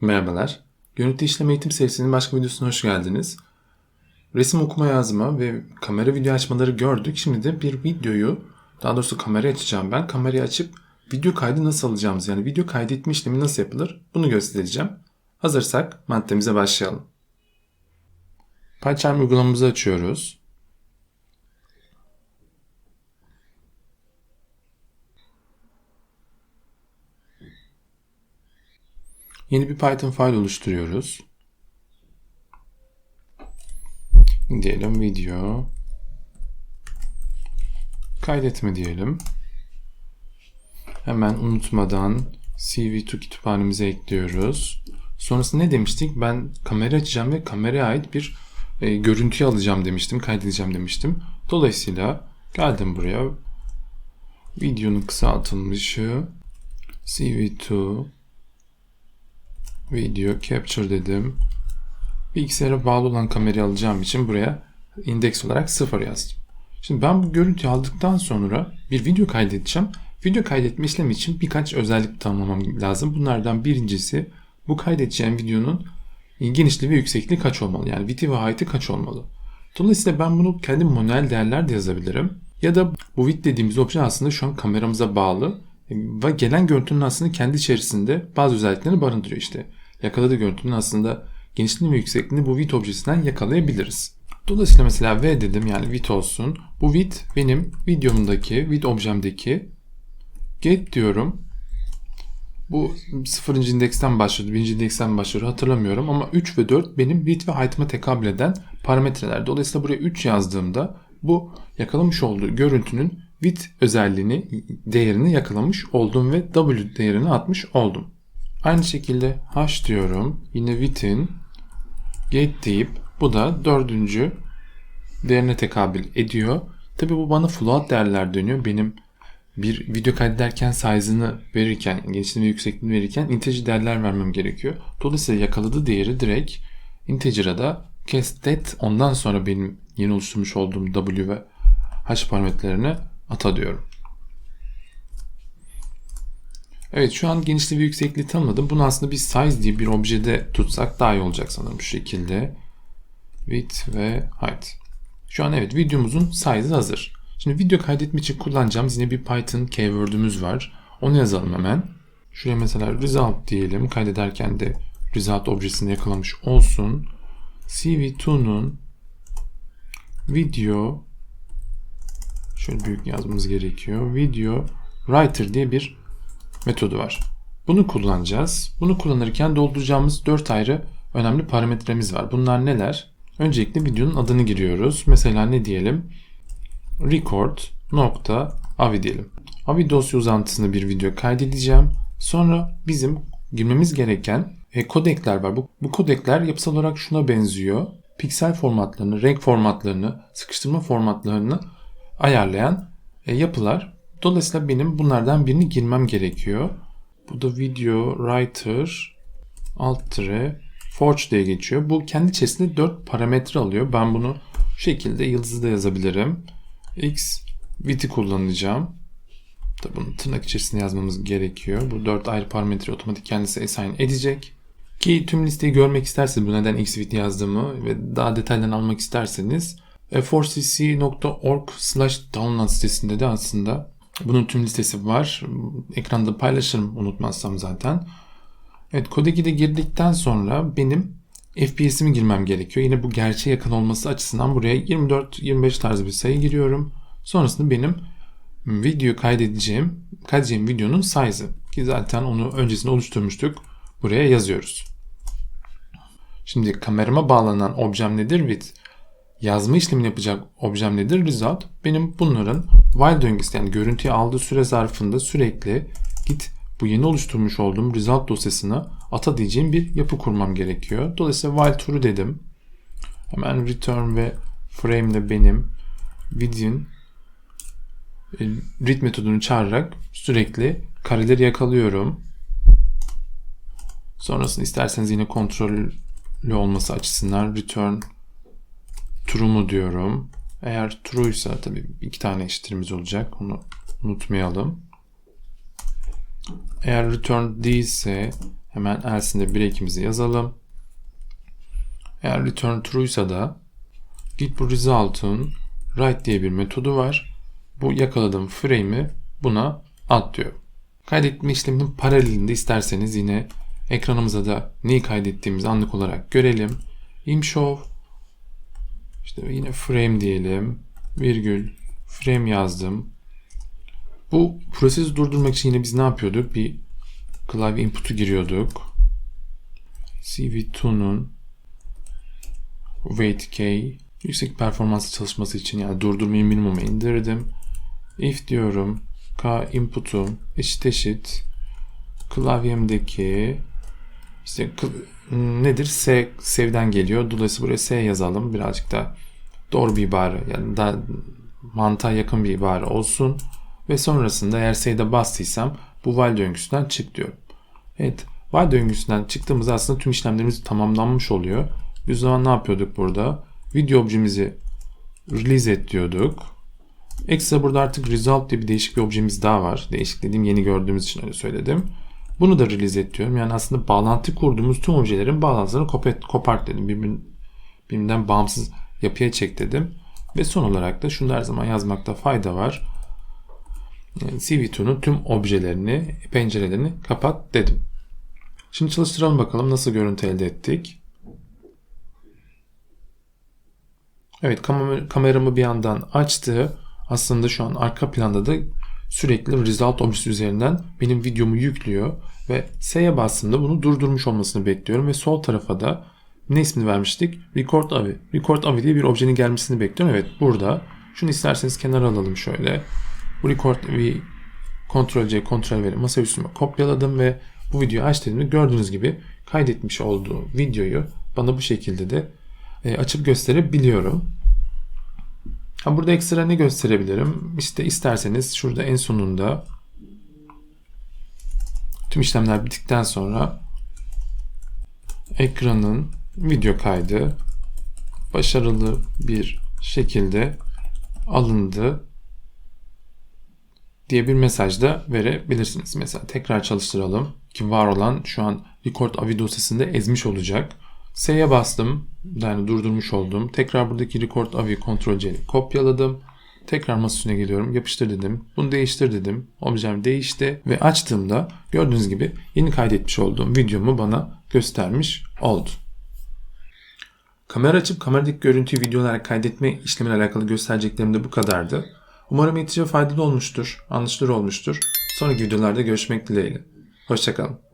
Merhabalar. Görüntü işleme eğitim serisinin başka videosuna hoş geldiniz. Resim okuma yazma ve kamera video açmaları gördük. Şimdi de bir videoyu, daha doğrusu kamerayı açacağım ben. Kamerayı açıp video kaydı nasıl alacağımız yani video kaydetme işlemi nasıl yapılır bunu göstereceğim. Hazırsak maddemize başlayalım. PyCharm uygulamamızı açıyoruz. Yeni bir Python file oluşturuyoruz. Diyelim video kaydetme diyelim. Hemen unutmadan CV2 kütüphanemize ekliyoruz. Sonrasında ne demiştik? Ben kamera açacağım ve kameraya ait bir e, görüntüyü alacağım demiştim, kaydedeceğim demiştim. Dolayısıyla geldim buraya. Videonun kısaltılmışı CV2 video capture dedim. Bilgisayara bağlı olan kamerayı alacağım için buraya indeks olarak 0 yazdım. Şimdi ben bu görüntüyü aldıktan sonra bir video kaydedeceğim. Video kaydetme işlemi için birkaç özellik tanımlamam lazım. Bunlardan birincisi bu kaydedeceğim videonun genişliği ve yüksekliği kaç olmalı? Yani width ve height'ı kaç olmalı? Dolayısıyla ben bunu kendi manuel değerler de yazabilirim. Ya da bu width dediğimiz obje aslında şu an kameramıza bağlı ve gelen görüntünün aslında kendi içerisinde bazı özelliklerini barındırıyor işte. Yakaladığı görüntünün aslında genişliğini ve yüksekliğini bu width objesinden yakalayabiliriz. Dolayısıyla mesela V dedim yani width olsun. Bu width benim videomdaki, width objemdeki get diyorum. Bu sıfırıncı indeksten başladı, birinci indeksten başladı hatırlamıyorum ama 3 ve 4 benim width ve height'ıma tekabül eden parametreler. Dolayısıyla buraya 3 yazdığımda bu yakalamış olduğu görüntünün width özelliğini, değerini yakalamış oldum ve w değerini atmış oldum. Aynı şekilde h diyorum. Yine width'in get deyip bu da dördüncü değerine tekabül ediyor. Tabi bu bana float değerler dönüyor. Benim bir video kaydederken size'ını verirken, genişliğini ve yüksekliğini verirken integer değerler vermem gerekiyor. Dolayısıyla yakaladığı değeri direkt integer'a da castet ondan sonra benim yeni oluşturmuş olduğum w ve h parametrelerini ata diyorum. Evet şu an genişliği ve yüksekliği tanımladım. Bunu aslında bir size diye bir objede tutsak daha iyi olacak sanırım şu şekilde. Width ve height. Şu an evet videomuzun size'ı hazır. Şimdi video kaydetme için kullanacağımız yine bir Python keyword'ümüz var. Onu yazalım hemen. Şuraya mesela result diyelim. Kaydederken de result objesini yakalamış olsun. CV2'nun video şöyle büyük yazmamız gerekiyor. Video writer diye bir metodu var. Bunu kullanacağız. Bunu kullanırken dolduracağımız 4 ayrı önemli parametremiz var. Bunlar neler? Öncelikle videonun adını giriyoruz. Mesela ne diyelim? record nokta avi diyelim. Avi dosya uzantısında bir video kaydedeceğim. Sonra bizim girmemiz gereken e, kodekler var. Bu, bu kodekler yapısal olarak şuna benziyor. Piksel formatlarını, renk formatlarını, sıkıştırma formatlarını ayarlayan e, yapılar. Dolayısıyla benim bunlardan birini girmem gerekiyor. Bu da video writer alt forge diye geçiyor. Bu kendi içerisinde 4 parametre alıyor. Ben bunu şu şekilde yıldızda yazabilirim. X width'i kullanacağım. Tabi bunu tırnak içerisinde yazmamız gerekiyor. Bu 4 ayrı parametre otomatik kendisi assign edecek. Ki tüm listeyi görmek isterseniz bu neden x width yazdığımı ve daha detaylarını almak isterseniz f4cc.org slash download sitesinde de aslında bunun tüm listesi var. Ekranda paylaşırım unutmazsam zaten. Evet Code de girdikten sonra benim FPS'imi girmem gerekiyor. Yine bu gerçeğe yakın olması açısından buraya 24-25 tarzı bir sayı giriyorum. Sonrasında benim video kaydedeceğim, kaydedeceğim videonun size'ı. Ki zaten onu öncesinde oluşturmuştuk. Buraya yazıyoruz. Şimdi kamerama bağlanan objem nedir? With yazma işlemini yapacak objem nedir? Result. Benim bunların while döngüsü yani görüntüyü aldığı süre zarfında sürekli git bu yeni oluşturmuş olduğum result dosyasını ata diyeceğim bir yapı kurmam gerekiyor. Dolayısıyla while true dedim. Hemen return ve frame ile benim within e, read metodunu çağırarak sürekli kareleri yakalıyorum. Sonrasında isterseniz yine kontrollü olması açısından return true mu diyorum. Eğer true ise tabii iki tane eşittirimiz olacak. Onu unutmayalım. Eğer return değilse Hemen else'inde break'imizi yazalım. Eğer return true ise da git bu result'un write diye bir metodu var. Bu yakaladığım frame'i buna at diyor. Kaydetme işleminin paralelinde isterseniz yine ekranımıza da neyi kaydettiğimizi anlık olarak görelim. imshow işte yine frame diyelim. Virgül frame yazdım. Bu prosesi durdurmak için yine biz ne yapıyorduk? Bir klavye input'u giriyorduk. CV2'nun weight k yüksek performanslı çalışması için yani durdurmayı minimuma indirdim. If diyorum k input'um eşit eşit klavyemdeki işte nedir? S sevden geliyor. Dolayısıyla buraya S yazalım. Birazcık da doğru bir ibare yani daha mantığa yakın bir ibare olsun. Ve sonrasında eğer S'de bastıysam bu while döngüsünden çık diyorum. Evet while döngüsünden çıktığımızda aslında tüm işlemlerimiz tamamlanmış oluyor. Biz zaman ne yapıyorduk burada? Video objemizi release et diyorduk. Ekstra burada artık result diye bir değişik bir objemiz daha var. Değişik dediğim yeni gördüğümüz için öyle söyledim. Bunu da release et. Yani aslında bağlantı kurduğumuz tüm objelerin bağlantılarını kopart, kopart dedim. Birbirinden, birbirinden bağımsız yapıya çek dedim. Ve son olarak da şunu her zaman yazmakta fayda var. CV2'nun tüm objelerini, pencerelerini kapat dedim. Şimdi çalıştıralım bakalım nasıl görüntü elde ettik. Evet kam kameramı bir yandan açtı. Aslında şu an arka planda da sürekli result objesi üzerinden benim videomu yüklüyor ve S'ye bastığımda bunu durdurmuş olmasını bekliyorum ve sol tarafa da ne ismini vermiştik? Record AVI. Record AVI diye bir objenin gelmesini bekliyorum. Evet burada. Şunu isterseniz kenara alalım şöyle. Bu Record AVI Ctrl C, Ctrl V masa üstüme kopyaladım ve bu videoyu açtığımda gördüğünüz gibi kaydetmiş olduğu videoyu bana bu şekilde de e, açıp gösterebiliyorum. Ha, burada ekstra ne gösterebilirim? İşte isterseniz şurada en sonunda tüm işlemler bittikten sonra ekranın video kaydı başarılı bir şekilde alındı diye bir mesaj da verebilirsiniz. Mesela tekrar çalıştıralım ki var olan şu an record AVI dosyasında ezmiş olacak. S'ye bastım. Yani durdurmuş oldum. Tekrar buradaki record AVI Ctrl C'yi kopyaladım. Tekrar masa üstüne geliyorum. Yapıştır dedim. Bunu değiştir dedim. Objem değişti ve açtığımda gördüğünüz gibi yeni kaydetmiş olduğum videomu bana göstermiş oldu. Kamera açıp kameradaki görüntüyü video kaydetme işlemiyle alakalı göstereceklerim de bu kadardı. Umarım eğitici faydalı olmuştur, anlaşılır olmuştur. Sonraki videolarda görüşmek dileğiyle. Hoşçakalın.